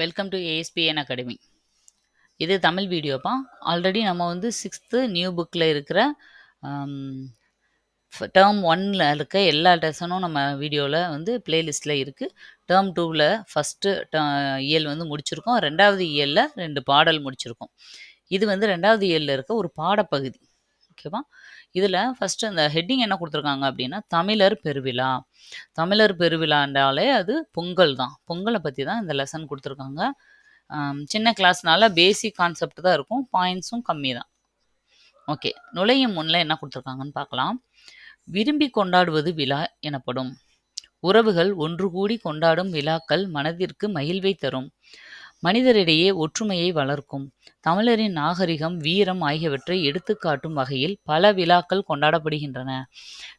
Welcome to ASPN academy இது Tamil வீடியோப்பா. Already நம்ம வந்து சிக்ஸ்த்து நியூ புக்கில் இருக்கிற um, டேர்ம் ஒன்னில் இருக்க எல்லா லெசனும் நம்ம வீடியோவில் வந்து பிளேலிஸ்ட்டில் இருக்குது டேர்ம் டூவில் ஃபஸ்ட்டு இயல் வந்து முடிச்சிருக்கோம். ரெண்டாவது இயலில் ரெண்டு பாடல் முடிச்சிருக்கோம். இது வந்து ரெண்டாவது இயலில் இருக்க ஒரு பாடப்பகுதி. ஓகேவா இதில் ஃபஸ்ட்டு அந்த ஹெட்டிங் என்ன கொடுத்துருக்காங்க அப்படின்னா தமிழர் பெருவிழா. தமிழர் பெருவிழாண்டாலே அது பொங்கல் தான். பொங்கலை பற்றி தான் இந்த லெசன் கொடுத்துருக்காங்க. சின்ன கிளாஸ்னால பேசிக் கான்செப்ட் தான் இருக்கும். பாயிண்ட்ஸும் கம்மி தான். ஓகே நுழையும் முன்னில் என்ன கொடுத்துருக்காங்கன்னு பார்க்கலாம் விரும்பி கொண்டாடுவது விழா எனப்படும். உறவுகள் ஒன்று கூடி கொண்டாடும் விழாக்கள் மனதிற்கு மகிழ்வை தரும். மனிதரிடையே ஒற்றுமையை வளர்க்கும். தமிழரின் நாகரிகம் வீரம் ஆகியவற்றை எடுத்துக்காட்டும் வகையில் பல விழாக்கள் கொண்டாடப்படுகின்றன.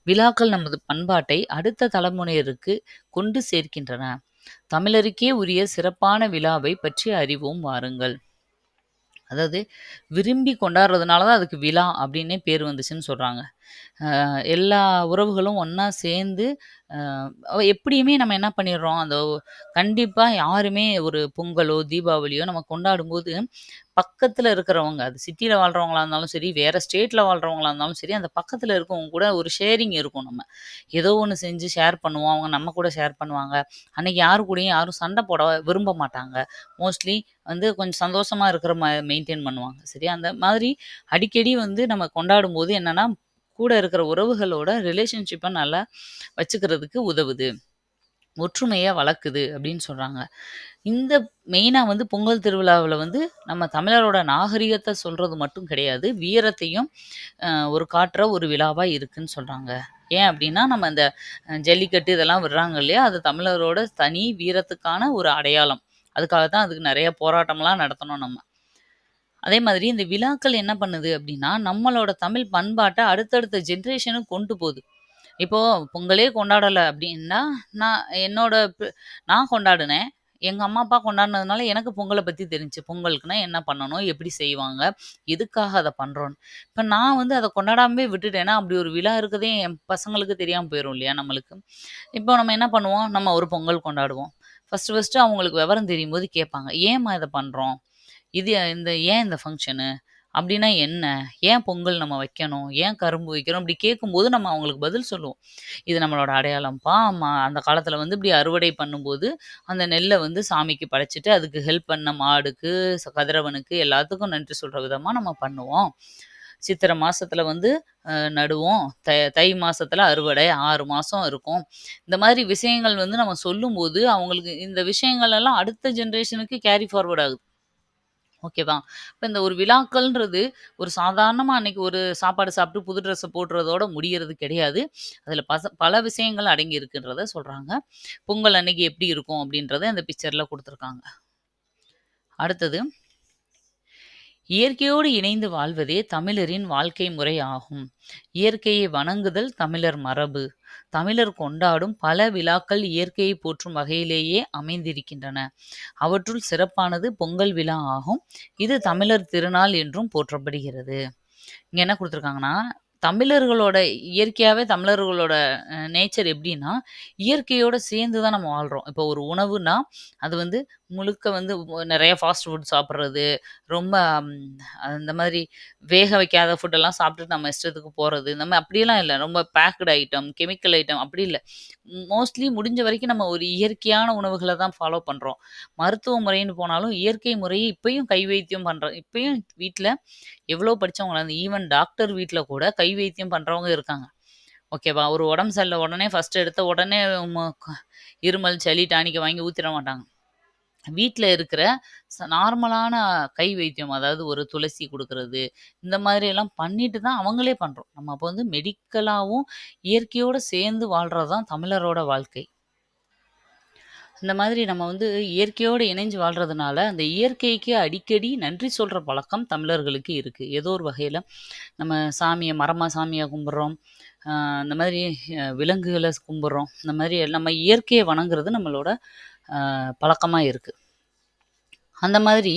விழாக்கள் நமது பண்பாட்டை அடுத்த தலைமுறையருக்கு கொண்டு சேர்க்கின்றன. தமிழருக்கே உரிய சிறப்பான விழாவை பற்றி அறிவோம் வாருங்கள். அதாவது விரும்பி கொண்டாடுறதுனால தான் அதுக்கு விழா அப்படின்னே பேர் வந்துச்சுன்னு சொல்கிறாங்க எல்லா உறவுகளும் ஒன்றா சேர்ந்து எப்படியுமே நம்ம என்ன பண்ணிடுறோம்? அந்த கண்டிப்பாக யாருமே ஒரு பொங்கலோ தீபாவளியோ நம்ம கொண்டாடும்போது பக்கத்தில் இருக்கிறவங்க அது சிட்டியில் வாழ்கிறவங்களா இருந்தாலும் சரி வேறு ஸ்டேட்டில் வாழ்கிறவங்களா இருந்தாலும் சரி அந்த பக்கத்தில் இருக்கவங்க கூட ஒரு ஷேரிங் இருக்கும் நம்ம. ஏதோ ஒன்று செஞ்சு ஷேர் பண்ணுவோம் அவங்க நம்ம கூட ஷேர் பண்ணுவாங்க. அன்றைக்கி யாரு கூடயும் யாரும் சண்டை போட விரும்ப மாட்டாங்க. மோஸ்ட்லி வந்து கொஞ்சம் சந்தோஷமாக இருக்கிற மா மெயின்டைன் பண்ணுவாங்க. சரி அந்த மாதிரி அடிக்கடி வந்து நம்ம கொண்டாடும் போது என்னென்னா கூட இருக்கிற உறவுகளோட ரிலேஷன்ஷிப்பை நல்லா வச்சுக்கிறதுக்கு உதவுது. ஒற்றுமையை வளர்க்குது அப்படின்னு சொல்கிறாங்க இந்த மெயினாக வந்து பொங்கல் திருவிழாவில் வந்து நம்ம தமிழரோட நாகரிகத்தை சொல்கிறது மட்டும் கிடையாது. வீரத்தையும் ஒரு காட்டுற ஒரு விழாவாக இருக்குன்னு சொல்கிறாங்க ஏன் அப்படின்னா நம்ம இந்த ஜல்லிக்கட்டு இதெல்லாம் விடுறாங்க இல்லையா? அது தமிழரோட தனி வீரத்துக்கான ஒரு அடையாளம். அதுக்காக தான் அதுக்கு நிறைய போராட்டம்லாம் நடத்தணும் நம்ம. அதே மாதிரி இந்த விழாக்கள் என்ன பண்ணுது அப்படின்னா நம்மளோட தமிழ் பண்பாட்டை அடுத்தடுத்த ஜென்ரேஷனுக்கு கொண்டு போகுது. இப்போ பொங்கலே கொண்டாடலை அப்படின்னா நான் என்னோட நான் கொண்டாடினேன். எங்கள் அம்மா அப்பா கொண்டாடினதுனால எனக்கு பொங்கலை பற்றி தெரிஞ்சு பொங்கலுக்குன்னா என்ன பண்ணணும் எப்படி செய்வாங்க எதுக்காக அதை பண்ணுறோன்னு இப்போ நான் வந்து அதை கொண்டாடாமே விட்டுட்டேன்னா அப்படி ஒரு விழா இருக்கதே என் பசங்களுக்கு தெரியாமல் போயிடும் இல்லையா நம்மளுக்கு. இப்போ நம்ம என்ன பண்ணுவோம் நம்ம ஒரு பொங்கல் கொண்டாடுவோம். ஃபஸ்ட்டு ஃபஸ்ட்டு அவங்களுக்கு விவரம் தெரியும் போது கேட்பாங்க ஏம்மா இதை பண்ணுறோம் இது இந்த ஏன் இந்த ஃபங்க்ஷனு அப்படின்னா என்ன? ஏன் பொங்கல் நம்ம வைக்கணும்? ஏன் கரும்பு வைக்கிறோம் இப்படி கேட்கும்போது நம்ம அவங்களுக்கு பதில் சொல்லுவோம். இது நம்மளோட அடையாளம்ப்பா. ஆமா அந்த காலத்தில் வந்து இப்படி அறுவடை பண்ணும்போது அந்த நெல்லை வந்து சாமிக்கு படைச்சிட்டு அதுக்கு ஹெல்ப் பண்ண மாடுக்கு கதிரவனுக்கு எல்லாத்துக்கும் நன்றி சொல்கிற விதமாக நம்ம பண்ணுவோம். சித்திரை மாதத்தில் வந்து நடுவோம். தை தை மாசத்துல அறுவடை ஆறு மாசம் இருக்கும். இந்த மாதிரி விஷயங்கள் வந்து நம்ம சொல்லும்போது அவங்களுக்கு இந்த விஷயங்கள் எல்லாம் அடுத்த ஜென்ரேஷனுக்கு கேரி ஃபார்வர்ட் ஆகுது. ஓகேவா? இப்போ இந்த ஒரு விழாக்கள்ன்றது ஒரு சாதாரணமாக அன்னைக்கு ஒரு சாப்பாடு சாப்பிட்டு புது ட்ரெஸ்ஸை போடுறதோட முடியறது கிடையாது. அதில் பச பல விஷயங்கள் அடங்கி இருக்குன்றத சொல்கிறாங்க பொங்கல் அன்னைக்கு எப்படி இருக்கும் அப்படின்றத இந்த பிக்சரில் கொடுத்துருக்காங்க. அடுத்தது இயற்கையோடு இணைந்து வாழ்வதே தமிழரின் வாழ்க்கை முறை ஆகும். இயற்கையை வணங்குதல் தமிழர் மரபு. தமிழர் கொண்டாடும் பல விழாக்கள் இயற்கையை போற்றும் வகையிலேயே அமைந்திருக்கின்றன. அவற்றுள் சிறப்பானது பொங்கல் விழா ஆகும். இது தமிழர் திருநாள் என்றும் போற்றப்படுகிறது. இங்க என்ன கொடுத்துருக்காங்கன்னா தமிழர்களோட இயற்கையாகவே தமிழர்களோட நேச்சர் எப்படின்னா இயற்கையோட சேர்ந்து தான் நம்ம வாழ்கிறோம் இப்போ ஒரு உணவுனா அது வந்து முழுக்க வந்து நிறைய ஃபாஸ்ட் ஃபுட் சாப்பிட்றது ரொம்ப அந்த மாதிரி வேக வைக்காத ஃபுட்டெல்லாம் சாப்பிட்டுட்டு நம்ம இஷ்டத்துக்கு போகிறது இந்த மாதிரி அப்படியெல்லாம் இல்லை. ரொம்ப பேக்டு ஐட்டம் கெமிக்கல் ஐட்டம் அப்படி இல்லை. மோஸ்ட்லி முடிஞ்ச வரைக்கும் நம்ம ஒரு இயற்கையான உணவுகளை தான் ஃபாலோ பண்ணுறோம் மருத்துவ முறைன்னு போனாலும் இயற்கை முறையை இப்பயும் கை வைத்தியம் பண்ணுறோம் இப்பயும் வீட்டில் எவ்வளோ படித்தவங்களா இருந்து ஈவன் டாக்டர் வீட்டில் கூட கை வைத்தியம் பண்ணுறவங்க இருக்காங்க. ஓகேவா ஒரு உடம்பு சரியில்லை உடனே ஃபஸ்ட்டு எடுத்த உடனே ம- இருமல் சளி டானிக்கை வாங்கி ஊற்றிட மாட்டாங்க. வீட்டில் இருக்கிற நார்மலான கை வைத்தியம் அதாவது ஒரு துளசி கொடுக்கறது இந்த மாதிரி எல்லாம் பண்ணிட்டு தான் அவங்களே பண்ணுறோம் நம்ம அப்போ வந்து மெடிக்கலாகவும் இயற்கையோடு சேர்ந்து வாழ்கிறது தான் தமிழரோட வாழ்க்கை. இந்த மாதிரி நம்ம வந்து இயற்கையோடு இணைஞ்சு வாழ்கிறதுனால அந்த இயற்கைக்கு அடிக்கடி நன்றி சொல்கிற பழக்கம் தமிழர்களுக்கு இருக்குது ஏதோ ஒரு வகையில் நம்ம சாமியை மரமா சாமியாக கும்பிட்றோம். இந்த மாதிரி விலங்குகளை கும்பிட்றோம். இந்த மாதிரி நம்ம இயற்கையை வணங்குறது நம்மளோட பழக்கமாக இருக்குது அந்த மாதிரி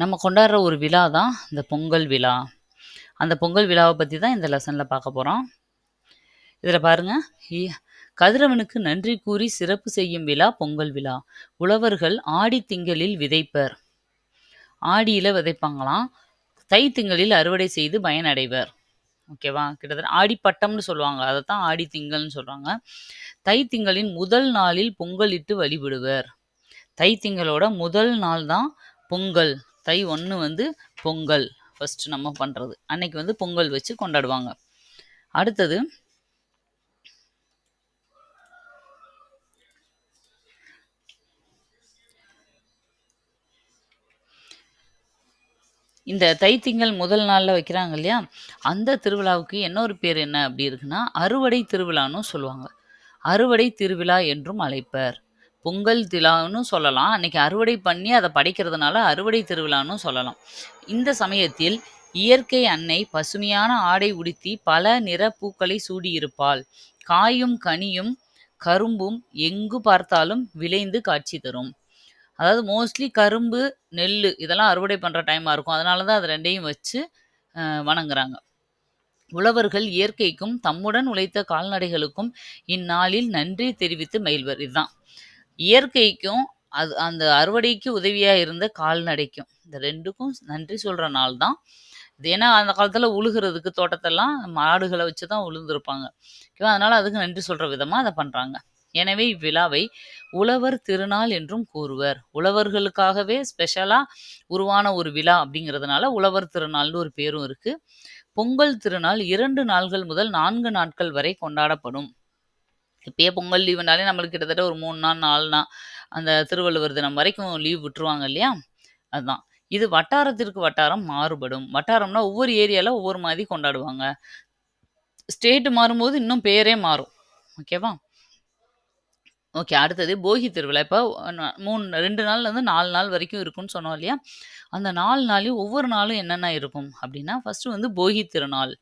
நம்ம கொண்டாடுற ஒரு விழா தான் இந்த பொங்கல் விழா. அந்த பொங்கல் விழாவை பற்றி தான் இந்த லெசனில் பார்க்க போகிறோம் இதில் பாருங்கள் கதிரவனுக்கு நன்றி கூறி சிறப்பு செய்யும் விழா பொங்கல் விழா. உழவர்கள் ஆடி திங்களில் விதைப்பர். ஆடியில் விதைப்பாங்களாம். தை திங்களில் அறுவடை செய்து பயனடைவர். ஓகேவா கிட்டத்தட்ட ஆடிப்பட்டம்னு சொல்லுவாங்க. அதை தான் ஆடி திங்கள்னு சொல்கிறாங்க தை திங்களின் முதல் நாளில் பொங்கல் இட்டு வழிபடுவர். தை திங்களோட முதல் நாள் தான் பொங்கல். தை ஒன்று வந்து பொங்கல். ஃபர்ஸ்ட் நம்ம பண்ணுறது அன்னைக்கு வந்து பொங்கல் வச்சு கொண்டாடுவாங்க. அடுத்தது இந்த தைத்திங்கள் முதல் நாளில் வைக்கிறாங்க இல்லையா? அந்த திருவிழாவுக்கு இன்னொரு பேர் என்ன அப்படி இருக்குன்னா அறுவடை திருவிழான்னு சொல்லுவாங்க. அறுவடை திருவிழா என்றும் அழைப்பர். பொங்கல் திலான்னு சொல்லலாம். அன்னைக்கு அறுவடை பண்ணி அதை படைக்கிறதுனால அறுவடை திருவிழான்னு சொல்லலாம். இந்த சமயத்தில் இயற்கை அன்னை பசுமையான ஆடை உடுத்தி பல நிற பூக்களை சூடியிருப்பாள். காயும் கனியும் கரும்பும் எங்கு பார்த்தாலும் விளைந்து காட்சி தரும். அதாவது மோஸ்ட்லி கரும்பு நெல் இதெல்லாம் அறுவடை பண்ணுற டைமாக இருக்கும். அதனால தான் அது ரெண்டையும் வச்சு அஹ், வணங்குறாங்க. உழவர்கள் இயற்கைக்கும் தம்முடன் உழைத்த கால்நடைகளுக்கும் இந்நாளில் நன்றி தெரிவித்து மகிழ்வர். இதுதான். இயற்கைக்கும் அது அந்த அறுவடைக்கு உதவியாக இருந்த கால்நடைக்கும். இந்த ரெண்டுக்கும் நன்றி சொல்கிற நாள் தான். இது ஏன்னா அந்த காலத்தில் உழுகிறதுக்கு தோட்டத்தெல்லாம் மாடுகளை வச்சு தான் உழுதுருப்பாங்க ஓகேவா? அதனால் அதுக்கு நன்றி சொல்கிற விதமாக அதை பண்ணுறாங்க எனவே இவ்விழாவை உழவர் திருநாள் என்றும் கூறுவர். உழவர்களுக்காகவே ஸ்பெஷலாக உருவான ஒரு விழா அப்படிங்கிறதுனால உழவர் திருநாள்னு ஒரு பேரும் இருக்குது பொங்கல் திருநாள் இரண்டு நாள்கள் முதல் நான்கு நாட்கள் வரை கொண்டாடப்படும். இப்பயே பொங்கல் லீவுனாலே நம்மளுக்கு கிட்டத்தட்ட ஒரு மூணு நாள் நாலு நாள் அந்த திருவள்ளுவர் தினம் வரைக்கும் லீவ் விட்டுருவாங்க இல்லையா? அதுதான். இது வட்டாரத்திற்கு வட்டாரம் மாறுபடும். வட்டாரம்னா ஒவ்வொரு ஏரியாவில் ஒவ்வொரு மாதிரி கொண்டாடுவாங்க. ஸ்டேட் மாறும்போது இன்னும் பேரே மாறும். ஓகேவா ஓகே அடுத்தது போகி திருவிழா. இப்போ மூணு ரெண்டு நாள்லேருந்து நாலு நாள் வரைக்கும் இருக்கும்னு சொன்னோம் இல்லையா? அந்த நாலு நாளையும் ஒவ்வொரு நாளும் என்னென்ன இருக்கும் அப்படின்னா ஃபர்ஸ்ட்டு வந்து போகி திருநாள்.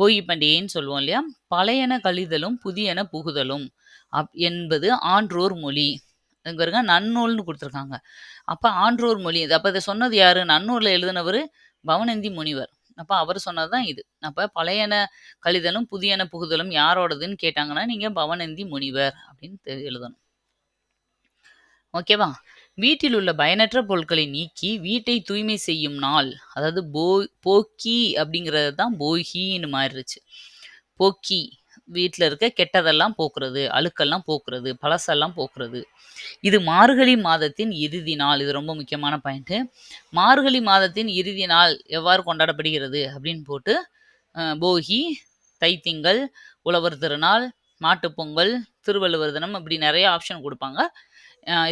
போகி பண்டிகைன்னு சொல்லுவோம் இல்லையா? பழையன கழிதலும் புதியன புகுதலும் அப் என்பது ஆன்றோர் மொழி. இங்க நன்னூல்னு கொடுத்துருக்காங்க. அப்போ ஆன்றோர் மொழி இது அப்போ இதை சொன்னது யாரு? நன்னூரில் எழுதினவர் பவனந்தி முனிவர். அப்போ அவர் சொன்னது தான் இது. அப்போ பழையன கழிதலும் புதியன புகுதலும் யாரோடதுன்னு கேட்டாங்கன்னா நீங்கள் பவனந்தி முனிவர் அப்படின்னு எழுதணும். ஓகேவா? வீட்டில் உள்ள பயனற்ற பொருட்களை நீக்கி வீட்டை தூய்மை செய்யும் நாள் அதாவது போ போக்கி அப்படிங்கிறது தான் போகின்னு மாறிடுச்சு. போக்கி வீட்டில் இருக்க கெட்டதெல்லாம் போக்குறது அழுக்கெல்லாம் போக்குறது பழசெல்லாம் போக்குறது. இது மார்கழி மாதத்தின் இறுதி நாள். இது ரொம்ப முக்கியமான பாயிண்ட்டு மார்கழி மாதத்தின் இறுதி நாள் எவ்வாறு கொண்டாடப்படுகிறது அப்படின்னு போட்டு போகி தைத்திங்கள் உழவர் திருநாள் மாட்டுப்பொங்கல் திருவள்ளுவர் தினம் இப்படி நிறைய ஆப்ஷன் கொடுப்பாங்க.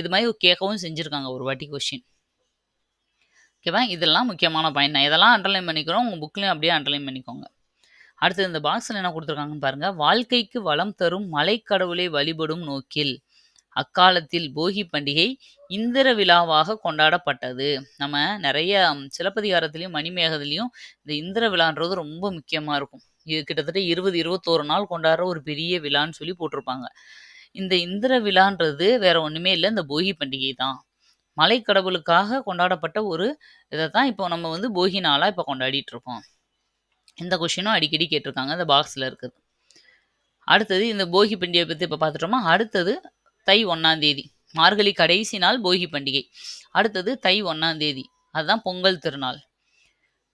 இது மாதிரி கேட்கவும் செஞ்சுருக்காங்க ஒரு வாட்டி கொஷின் ஓகேவா இதெல்லாம் முக்கியமான பாயிண்ட் நான் இதெல்லாம் அண்டர்லைன் பண்ணிக்கிறோம். உங்கள் புக்லேயும் அப்படியே அண்டர்லைன் பண்ணிக்கோங்க. அடுத்து இந்த பாக்ஸில் என்ன கொடுத்துருக்காங்கன்னு பாருங்க. வாழ்க்கைக்கு வளம் தரும் மலைக்கடவுளை வழிபடும் நோக்கில் அக்காலத்தில் போகி பண்டிகை இந்திர விழாவாக கொண்டாடப்பட்டது. நம்ம நிறைய சிலப்பதிகாரத்திலையும் மணிமேகத்திலையும் இந்த இந்திர விழான்றது ரொம்ப முக்கியமாக இருக்கும். இது கிட்டத்தட்ட இருபது இருபத்தோரு நாள் கொண்டாடுற ஒரு பெரிய விழான்னு சொல்லி போட்டிருப்பாங்க. இந்த இந்திர விழான்றது வேற ஒன்றுமே இல்லை இந்த போகி பண்டிகை தான். மலைக்கடவுளுக்காக கொண்டாடப்பட்ட ஒரு இதை தான் இப்போ நம்ம வந்து போகி நாளாக இப்போ கொண்டாடிட்டு இருக்கோம். இந்த கொஷினும் அடிக்கடி கேட்டிருக்காங்க இந்த பாக்ஸில் இருக்குது. அடுத்தது இந்த போகி பண்டிகையை பற்றி இப்போ பார்த்துட்டோமா? அடுத்தது தை ஒன்றாம் தேதி. மார்கழி கடைசி நாள் போகி பண்டிகை. அடுத்தது தை ஒன்றாந்தேதி அதுதான் பொங்கல் திருநாள்.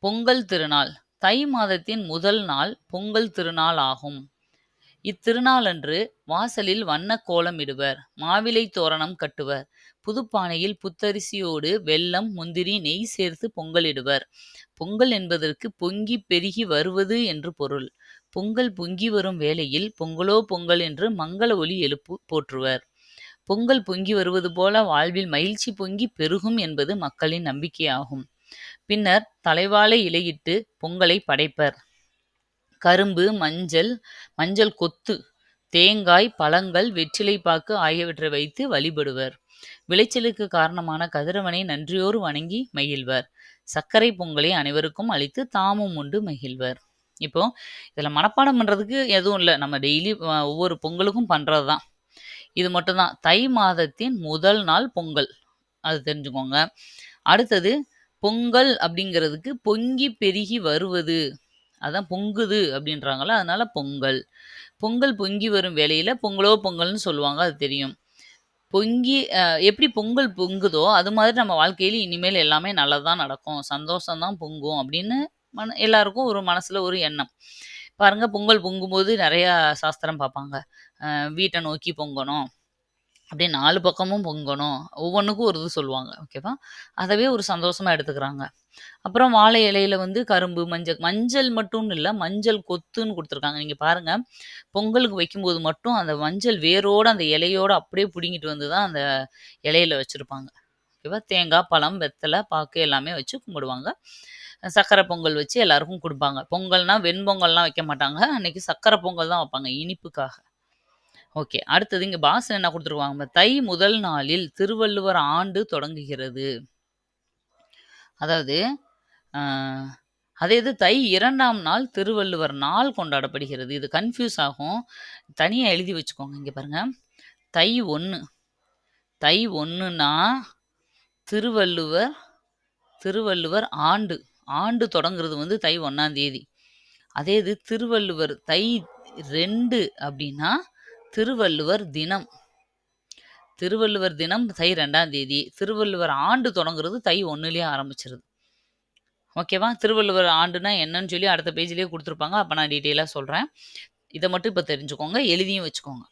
பொங்கல் திருநாள். தை மாதத்தின் முதல் நாள் பொங்கல் திருநாள் ஆகும். இத்திருநாளன்று வாசலில் வண்ண கோலம் இடுவர் மாவிலை தோரணம் கட்டுவர் புதுப்பானையில் புத்தரிசியோடு வெல்லம் முந்திரி நெய் சேர்த்து பொங்கலிடுவர் பொங்கல் என்பதற்கு பொங்கி பெருகி வருவது என்று பொருள். பொங்கல் பொங்கி வரும் வேளையில் பொங்கலோ பொங்கல் என்று மங்கள ஒலி எழுப்பு போற்றுவர். பொங்கல் பொங்கி வருவது போல வாழ்வில் மகிழ்ச்சி பொங்கி பெருகும் என்பது மக்களின் நம்பிக்கையாகும். பின்னர் தலைவாழை இலையிட்டு பொங்கலை படைப்பர். கரும்பு மஞ்சள் மஞ்சள் கொத்து தேங்காய் பழங்கள் வெற்றிலைப்பாக்கு ஆகியவற்றை வைத்து வழிபடுவர். விளைச்சலுக்கு காரணமான கதிரவனை நன்றியோடு வணங்கி மகிழ்வர். சர்க்கரை பொங்கலை அனைவருக்கும் அளித்து தாமும் உண்டு மகிழ்வர். இப்போ இதில் மனப்பாடம் பண்ணுறதுக்கு எதுவும் இல்லை. நம்ம டெய்லி ஒவ்வொரு பொங்கலுக்கும் பண்ணுறது தான் இது மட்டும்தான். தை மாதத்தின் முதல் நாள் பொங்கல். அது தெரிஞ்சுக்கோங்க. அடுத்தது பொங்கல் அப்படிங்கிறதுக்கு பொங்கி பெருகி வருவது. அதான் பொங்குது அப்படின்றாங்களா அதனால பொங்கல். பொங்கல் பொங்கி வரும் வேலையில் பொங்கலோ பொங்கல்னு சொல்லுவாங்க. அது தெரியும். பொங்கி அ எப்படி பொங்கல் பொங்குதோ, அது மாதிரி நம்ம வாழ்க்கையில இனிமேல் எல்லாமே நல்லது தான் நடக்கும். சந்தோஷம் தான் பொங்கும் அப்படின்னு மன எல்லாருக்கும் ஒரு மனசுல ஒரு எண்ணம். பாருங்க பொங்கல் பொங்கும்போது நெறையா சாஸ்திரம் பார்ப்பாங்க. அ வீட்ட நோக்கி பொங்கணும். அப்படியே 4 பக்கமும் பொங்கணும். ஒவ்வொன்னுக்கும் ஒரு இது சொல்லுவாங்க. ஓகேவா? அதவே ஒரு சந்தோஷமா எடுத்துக்கிறாங்க. அப்புறம் வாழை இலையில வந்து கரும்பு, மஞ்சள் மஞ்சள் மட்டும்னு இல்லை மஞ்சள் கொத்துன்னு கொடுத்துருக்காங்க நீங்கள் பாருங்கள் பொங்கலுக்கு வைக்கும்போது மட்டும் அந்த மஞ்சள் வேரோடு அந்த இலையோடு அப்படியே பிடுங்கிட்டு வந்து தான் அந்த இலையில வச்சுருப்பாங்க ஓகேவா? தேங்காய், பழம், வெத்தலை பாக்கு எல்லாமே வச்சு கும்பிடுவாங்க. சர்க்கரை பொங்கல் வச்சு எல்லாருக்கும் கொடுப்பாங்க பொங்கல்னால் வெண்பொங்கல்லாம் வைக்க மாட்டாங்க. அன்னைக்கு சர்க்கரை பொங்கல் தான் வைப்பாங்க, இனிப்புக்காக. ஓகே. அடுத்தது இங்கே பாஸ்ல என்ன கொடுத்துருவாங்க தை முதல் நாளில் திருவள்ளுவர் ஆண்டு தொடங்குகிறது. அதாவது, அதே இது தை இரண்டாம் நாள் திருவள்ளுவர் நாள் கொண்டாடப்படுகிறது. இது கன்ஃப்யூஸ் ஆகும். தனியாக எழுதி வச்சுக்கோங்க. இங்கே பாருங்க. தை ஒன்று தை ஒன்றுனா திருவள்ளுவர் திருவள்ளுவர் ஆண்டு. ஆண்டு தொடங்குறது வந்து தை ஒன்றாம் தேதி. அதே இது திருவள்ளுவர் தை ரெண்டு அப்படின்னா, திருவள்ளுவர் தினம். திருவள்ளுவர் தினம் தை ரெண்டாம் தேதி. திருவள்ளுவர் ஆண்டு தொடங்குறது தை ஒன்றுலேயே ஆரம்பிச்சிருது ஓகேவா? திருவள்ளுவர் ஆண்டுனா என்னன்னு சொல்லி அடுத்த பேஜ்லேயே கொடுத்துருப்பாங்க அப்போ நான் டீட்டெயிலாக சொல்கிறேன் இதை மட்டும் இப்போ தெரிஞ்சுக்கோங்க. எழுதியும் வச்சுக்கோங்க.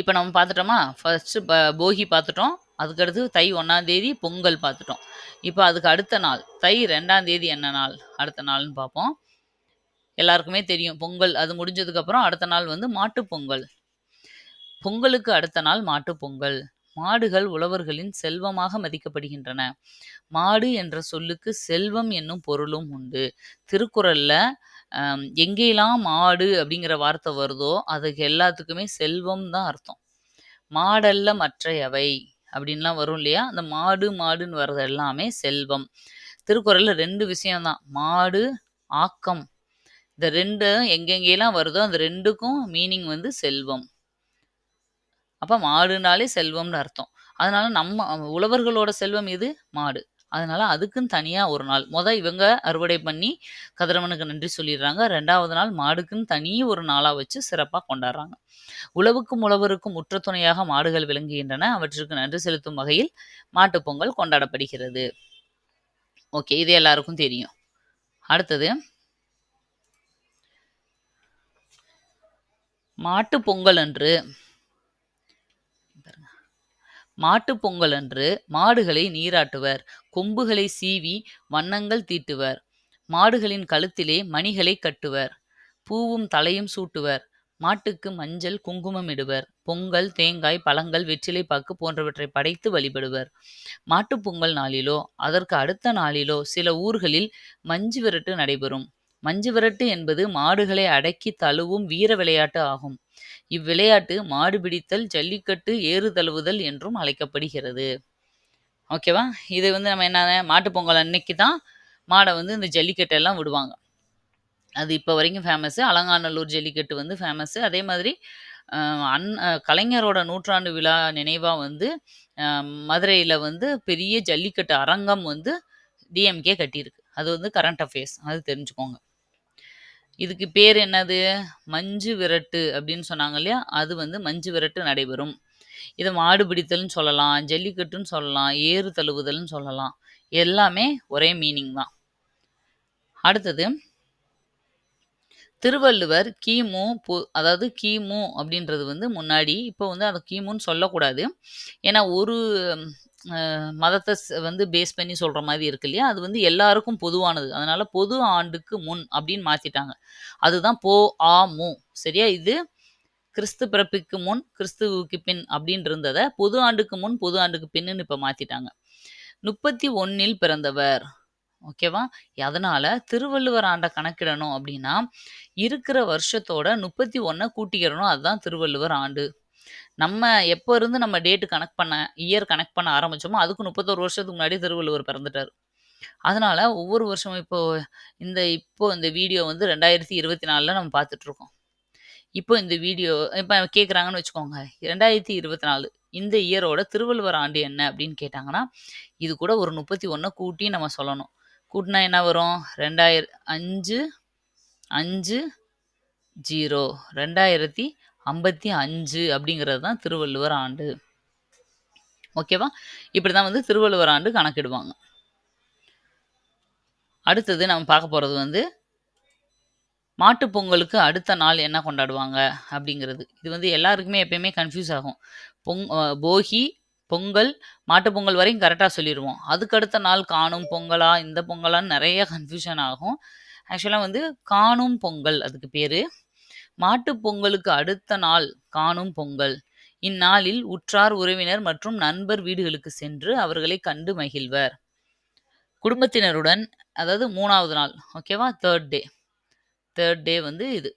இப்போ நம்ம பார்த்துட்டோமா? ஃபர்ஸ்ட்டு ப போகி பார்த்துட்டோம். அதுக்கடுத்து தை 1ஆம் தேதி பொங்கல் பார்த்துட்டோம். இப்போ அதுக்கு அடுத்த நாள் தை 2ஆம் தேதி என்ன நாள்? அடுத்த நாள்னு பார்ப்போம். எல்லாருக்குமே தெரியும். பொங்கல் அது முடிஞ்சதுக்கப்புறம் அடுத்த நாள் வந்து மாட்டுப்பொங்கல் பொங்கலுக்கு அடுத்த நாள் மாட்டுப் பொங்கல். மாடுகள் உழவர்களின் செல்வமாக மதிக்கப்படுகின்றன. மாடு என்ற சொல்லுக்கு செல்வம் என்னும் பொருளும் உண்டு. திருக்குறள்ல எங்கெல்லாம் எங்கேயெல்லாம் மாடு அப்படிங்கிற வார்த்தை வருதோ, அதுக்கு எல்லாத்துக்குமே செல்வம் தான் அர்த்தம். மாடல்ல மற்றையவை அப்படின்லாம் வரும் இல்லையா? அந்த மாடு, மாடுன்னு வர்றது எல்லாமே செல்வம். திருக்குறள்ல ரெண்டு விஷயம்தான் மாடு, ஆக்கம். இந்த ரெண்டு எங்கெங்கெல்லாம் வருதோ, அந்த ரெண்டுக்கும் மீனிங் வந்து செல்வம். அப்போ மாடுனாலே செல்வம்னு அர்த்தம். அதனால நம்ம உழவர்களோட செல்வம் எது? மாடு. அதனால அதுக்குன்னு தனியாக ஒரு நாள். முத இவங்க அறுவடை பண்ணி கதிரவனுக்கு நன்றி சொல்லிடுறாங்க. ரெண்டாவது நாள் மாடுக்குன்னு தனி ஒரு நாளாக வச்சு சிறப்பாக கொண்டாடுறாங்க. உழவுக்கும் உழவருக்கும் உற்ற துணையாக மாடுகள் விளங்குகின்றன. அவற்றிற்கு நன்றி செலுத்தும் வகையில் மாட்டுப் பொங்கல் கொண்டாடப்படுகிறது. ஓகே. இது எல்லாருக்கும் தெரியும். அடுத்தது மாட்டுப் பொங்கல் அன்று மாட்டுப் பொங்கலன்று மாடுகளை நீராட்டுவர். கொம்புகளை சீவி வண்ணங்கள் தீட்டுவர். மாடுகளின் கழுத்திலே மணிகளைக் கட்டுவர். பூவும் தலையும் சூட்டுவர். மாட்டுக்கு மஞ்சள், குங்குமம் இடுவர். பொங்கல், தேங்காய், பழங்கள், வெற்றிலை பாக்கு போன்றவற்றை படைத்து வழிபடுவர். மாட்டுப் பொங்கல் நாளிலோ, அதற்கு அடுத்த நாளிலோ சில ஊர்களில் மஞ்சு விரட்டு நடைபெறும். மஞ்சு விரட்டு என்பது மாடுகளை அடக்கி தழுவும் வீர விளையாட்டு ஆகும். இவ்விளையாட்டு மாடு பிடித்தல், ஜல்லிக்கட்டு, ஏறு தழுவுதல் என்றும் அழைக்கப்படுகிறது. ஓகேவா? இது வந்து நம்ம என்ன மாட்டுப் பொங்கல் அன்னைக்கு தான் மாடை வந்து இந்த ஜல்லிக்கட்டெல்லாம் விடுவாங்க. அது இப்போ வரைக்கும் ஃபேமஸ்ஸு அலங்காநல்லூர் ஜல்லிக்கட்டு வந்து ஃபேமஸ்ஸு அதே மாதிரி அன் கலைஞரோட நூற்றாண்டு விழா நினைவாக வந்து மதுரையில் வந்து பெரிய ஜல்லிக்கட்டு அரங்கம் வந்து டிஎம்கே கட்டியிருக்கு. அது வந்து கரண்ட் அஃபேர்ஸ். அது தெரிஞ்சுக்கோங்க. இதுக்கு பேர் என்னது? மஞ்சு விரட்டு அப்படின்னு சொன்னாங்க இல்லையா? அது வந்து மஞ்சு விரட்டு நடைபெறும். இதை மாடு பிடித்தல்னு சொல்லலாம், ஜல்லிக்கட்டுன்னு சொல்லலாம், ஏறு தழுவுதல்னு சொல்லலாம். எல்லாமே ஒரே மீனிங் தான். அடுத்தது திருவள்ளுவர் கிமு பு அதாவது கிமு அப்படின்றது வந்து முன்னாடி, இப்போ வந்து அதை கிமுன்னு சொல்லக்கூடாது. ஏன்னா ஒரு மதத்தை வந்து பேஸ் பண்ணி சொல்கிற மாதிரி இருக்கு இல்லையா? அது வந்து எல்லாருக்கும் பொதுவானது. அதனால் பொது ஆண்டுக்கு முன் அப்படின்னு மாற்றிட்டாங்க அதுதான் போ ஆ, மு. சரியா? இது கிறிஸ்து பிறப்புக்கு முன், கிறிஸ்துவுக்கு பின் அப்படின்னு இருந்ததை பொது ஆண்டுக்கு முன், பொது ஆண்டுக்கு பின்னுன்னு இப்ப மாத்திட்டாங்க. 31ல் பிறந்தவர். ஓகேவா? அதனால திருவள்ளுவர் ஆண்டை கணக்கிடணும் அப்படின்னா, இருக்கிற வருஷத்தோட 31 கூட்டிக்கிறணும். அதுதான் திருவள்ளுவர் ஆண்டு. நம்ம எப்போ இருந்து நம்ம டேட்டு கனெக்ட் பண்ண இயர் கனெக்ட் பண்ண ஆரம்பிச்சோமோ, அதுக்கு 31 வருஷத்துக்கு முன்னாடி திருவள்ளுவர் பிறந்துட்டார் அதனால ஒவ்வொரு வருஷமும் இப்போ இந்த இப்போ இந்த வீடியோ வந்து 2024ல நம்ம பார்த்துட்ருக்கோம் இப்போ இந்த வீடியோ இப்போ கேட்குறாங்கன்னு வச்சுக்கோங்க. 2024 இந்த இயரோட திருவள்ளுவர் ஆண்டு என்ன அப்படின்னு கேட்டாங்கன்னா, இது கூட ஒரு 31 கூட்டி நம்ம சொல்லணும். கூட்டினா என்ன வரும்? 2000 5 5 ஜீரோ ரெண்டாயிரத்தி ஐம்பத்தி அஞ்சு அப்படிங்கிறது தான் திருவள்ளுவர் ஆண்டு. ஓகேவா இப்படி தான் வந்து திருவள்ளுவர் ஆண்டு கணக்கிடுவாங்க. அடுத்தது நம்ம பார்க்க போகிறது வந்து மாட்டுப் பொங்கலுக்கு அடுத்த நாள் என்ன கொண்டாடுவாங்க அப்படிங்கிறது. இது வந்து எல்லாருக்குமே எப்பயுமே கன்ஃபியூஸ் ஆகும். பொங் போகி பொங்கல் மாட்டுப்பொங்கல் வரையும் கரெக்டாக சொல்லிடுவோம் அதுக்கு அடுத்த நாள் காணும் பொங்கலா இந்த பொங்கலான்னு நிறைய கன்ஃபியூஷன் ஆகும். ஆக்சுவலாக வந்து காணும் பொங்கல் அதுக்கு பேர். மாட்டுப் பொங்கலுக்கு அடுத்த நாள் காணும் பொங்கல். இந்நாளில் உற்றார் உறவினர் மற்றும் நண்பர் வீடுகளுக்கு சென்று அவர்களை கண்டு மகிழ்வர். குடும்பத்தினருடன் அதாவது மூணாவது நாள் ஓகேவா தேர்ட் டே தேர்ட் டே வந்து இது.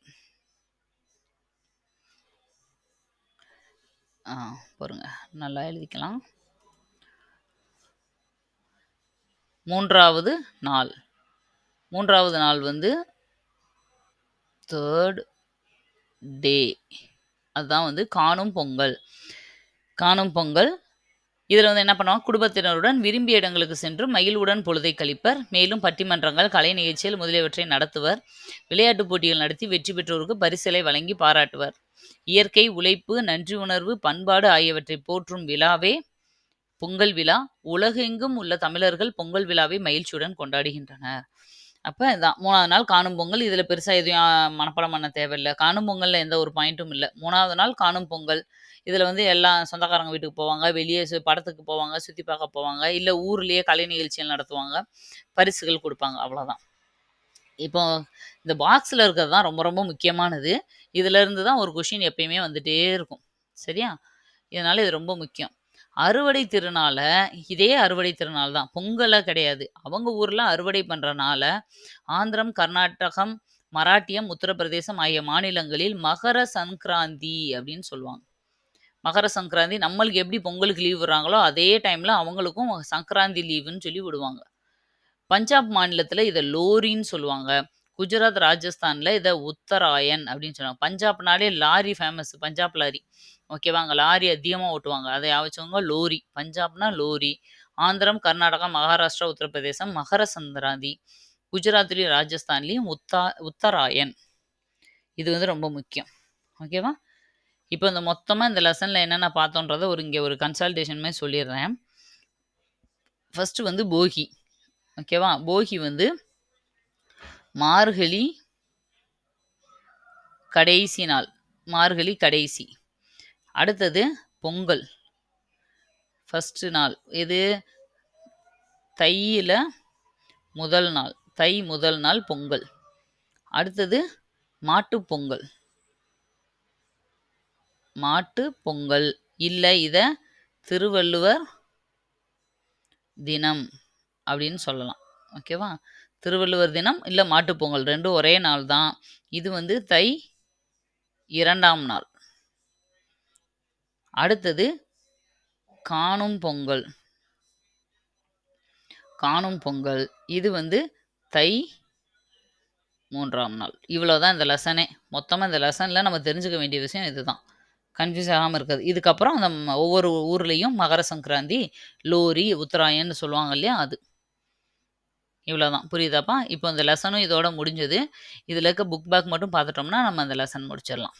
ஆ பாருங்க நல்லா எழுதிக்கலாம். மூன்றாவது நாள். மூன்றாவது நாள் வந்து தேர்ட் டே அதுதான் வந்து காணும் பொங்கல். காணும் பொங்கல். இதில் வந்து என்ன பண்ணுவாங்க? குடும்பத்தினருடன் விரும்பிய இடங்களுக்கு சென்று மகிழ்வுடன் பொழுதை கழிப்பர். மேலும் பட்டிமன்றங்கள் கலை நிகழ்ச்சிகள் முதலியவற்றை நடத்துவர். விளையாட்டுப் போட்டிகள் நடத்தி வெற்றி பெற்றோருக்கு பரிசலை வழங்கி பாராட்டுவர். இயற்கை உழைப்பு நன்றி உணர்வு பண்பாடு ஆகியவற்றை போற்றும் விழாவே பொங்கல் விழா. உலகெங்கும் உள்ள தமிழர்கள் பொங்கல் விழாவை மகிழ்ச்சியுடன் கொண்டாடுகின்றனர். அப்போ இதான். மூணாவது நாள் காணும் பொங்கல். இதில் பெருசாக எதுவும் மனப்பாடம் பண்ண தேவையில்லை. காணும் பொங்கலில் எந்த ஒரு பாயிண்ட்டும் இல்லை. மூணாவது நாள் காணும் பொங்கல். இதில் வந்து எல்லா சொந்தக்காரங்க வீட்டுக்கு போவாங்க. வெளியே சு படத்துக்கு போவாங்க. சுற்றி பார்க்க போவாங்க. இல்லை ஊர்லேயே கலை நிகழ்ச்சிகள் நடத்துவாங்க. பரிசுகள் கொடுப்பாங்க. அவ்வளோதான் இப்போ இந்த பாக்ஸில் இருக்கிறது தான் ரொம்ப ரொம்ப முக்கியமானது. இதுலேருந்து தான் ஒரு கொஷின் எப்பயுமே வந்துட்டே இருக்கும். சரியா? இதனால இது ரொம்ப முக்கியம். அறுவடை திருநாளை இதே அறுவடை திருநாள் தான். பொங்கலை கிடையாது. அவங்க ஊரில் அறுவடை பண்ணுறனால ஆந்திரம் கர்நாடகம் மராட்டியம் உத்தரப்பிரதேசம் ஆகிய மாநிலங்களில் மகர சங்கராந்தி அப்படின்னு சொல்லுவாங்க. மகர சங்கராந்தி நம்மளுக்கு எப்படி பொங்கலுக்கு லீவ் விடுறாங்களோ அதே டைமில் அவங்களுக்கும் சங்கராந்தி லீவுன்னு சொல்லி விடுவாங்க. பஞ்சாப் மாநிலத்தில் இதை லோரின்னு சொல்லுவாங்க. குஜராத் ராஜஸ்தானில் இதை உத்தராயன் அப்படின்னு சொல்லுவாங்க. பஞ்சாப்னாலே லாரி ஃபேமஸ் பஞ்சாப் லாரி. ஓகேவா அங்கே லாரி அதிகமாக ஓட்டுவாங்க. அதை யாவச்சவங்க லோரி. பஞ்சாப்னா லோரி. ஆந்திரம் கர்நாடகா மகாராஷ்டிரா உத்தரப்பிரதேசம் மகர சந்திராந்தி குஜராத்லேயும் ராஜஸ்தான்லேயும் உத்தா உத்தராயன். இது வந்து ரொம்ப முக்கியம். ஓகேவா? இப்போ இந்த மொத்தமாக இந்த லெசனில் என்னென்ன பார்த்தோன்றதை ஒரு இங்கே ஒரு கன்சல்டேஷன் மாதிரி சொல்லிடுறேன். ஃபஸ்ட்டு வந்து போகி. ஓகேவா? போகி வந்து மார்கழி கடைசி நாள். மார்கழி கடைசி. அடுத்தது பொங்கல். ஃபஸ்ட்டு நாள். இது தையில் முதல் நாள். தை முதல் நாள் பொங்கல். அடுத்தது மாட்டு பொங்கல். மாட்டு பொங்கல். இல்லை இதை திருவள்ளுவர் தினம் அப்படின்னு சொல்லலாம். ஓகேவா திருவள்ளுவர் தினம் இல்லை மாட்டுப்பொங்கல் ரெண்டும் ஒரே நாள் தான் இது வந்து தை இரண்டாம் நாள். அடுத்தது காணும் பொங்கல். காணும் பொங்கல். இது வந்து தை மூன்றாம் நாள். இவ்வளோதான் இந்த லெசனே. மொத்தமாக இந்த லெசனில் நம்ம தெரிஞ்சுக்க வேண்டிய விஷயம் இதுதான். கன்ஃபியூஸ் ஆகாமல் இருக்காது இதுக்கப்புறம் அந்த ஒவ்வொரு ஊர்லேயும் மகர சங்கராந்தி லோரி உத்தராயன்னு சொல்லுவாங்க இல்லையா அது. இவ்வளோதான் புரியுதாப்பா? இப்போ இந்த லெசனும் இதோட முடிஞ்சது. இதில் இருக்க புக் பேக் மட்டும் பார்த்துட்டோம்னா நம்ம அந்த லெசன் முடிச்சிடலாம்.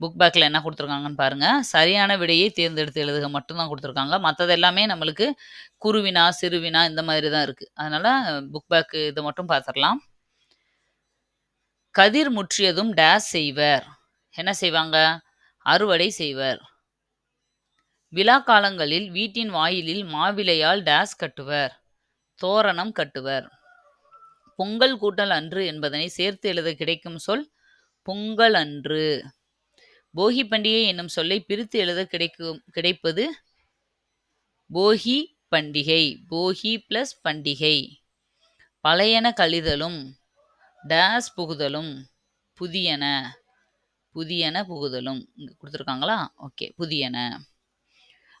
புக் பேக்கில் என்ன கொடுத்துருக்காங்கன்னு பாருங்கள் சரியான விடையை தேர்ந்தெடுத்து எழுதுக மட்டும்தான் கொடுத்துருக்காங்க. மற்றது எல்லாமே நம்மளுக்கு குருவினா சிறுவினா இந்த மாதிரி தான் இருக்குது அதனால் புக் பேக்கு இதை மட்டும் பார்த்துடலாம். கதிர் முற்றியதும் டேஸ் செய்வர். என்ன செய்வாங்க? அறுவடை செய்வர். விழா காலங்களில் வீட்டின் வாயிலில் மாவிலையால் டேஸ் கட்டுவர். தோரணம் கட்டுவர். பொங்கல் கூட்டல் அன்று என்பதனை சேர்த்து எழுத கிடைக்கும் சொல் பொங்கல் அன்று. போகி பண்டிகை என்னும் சொல்லை பிரித்து எழுத கிடைக்கும் கிடைப்பது போகி பண்டிகை. போகி பிளஸ் பண்டிகை. பழையன கழிதலும் டேஸ் புகுதலும் புதியன புதியன புகுதலும். இங்கே கொடுத்துருக்காங்களா? ஓகே புதியன.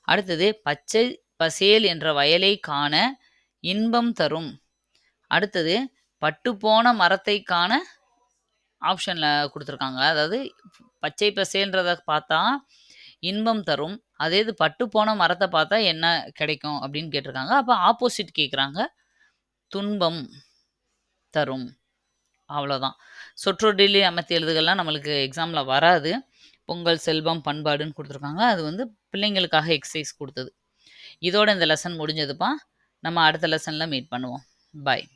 அடுத்தது பச்சை பசேல் என்ற வயலை காண இன்பம் தரும். அடுத்தது பட்டுப்போன மரத்தை காண ஆப்ஷனில் கொடுத்துருக்காங்க. அதாவது பச்சை பசேன்றதை பார்த்தா இன்பம் தரும். அதே இது பட்டுப்போன மரத்தை பார்த்தா என்ன கிடைக்கும் அப்படின்னு கேட்டிருக்காங்க. அப்போ ஆப்போசிட் கேட்குறாங்க துன்பம் தரும். அவ்வளோதான் சொற்றொடரிலே அமைத்து எழுதுகள்லாம் நம்மளுக்கு எக்ஸாமில் வராது. பொங்கல் செல்வம் பண்பாடுன்னு கொடுத்துருக்காங்க. அது வந்து பிள்ளைங்களுக்காக எக்ஸசைஸ் கொடுத்தது. இதோட இந்த லெசன் முடிஞ்சதுப்பா. நம்ம அடுத்த லெசனில் மீட் பண்ணுவோம். பாய்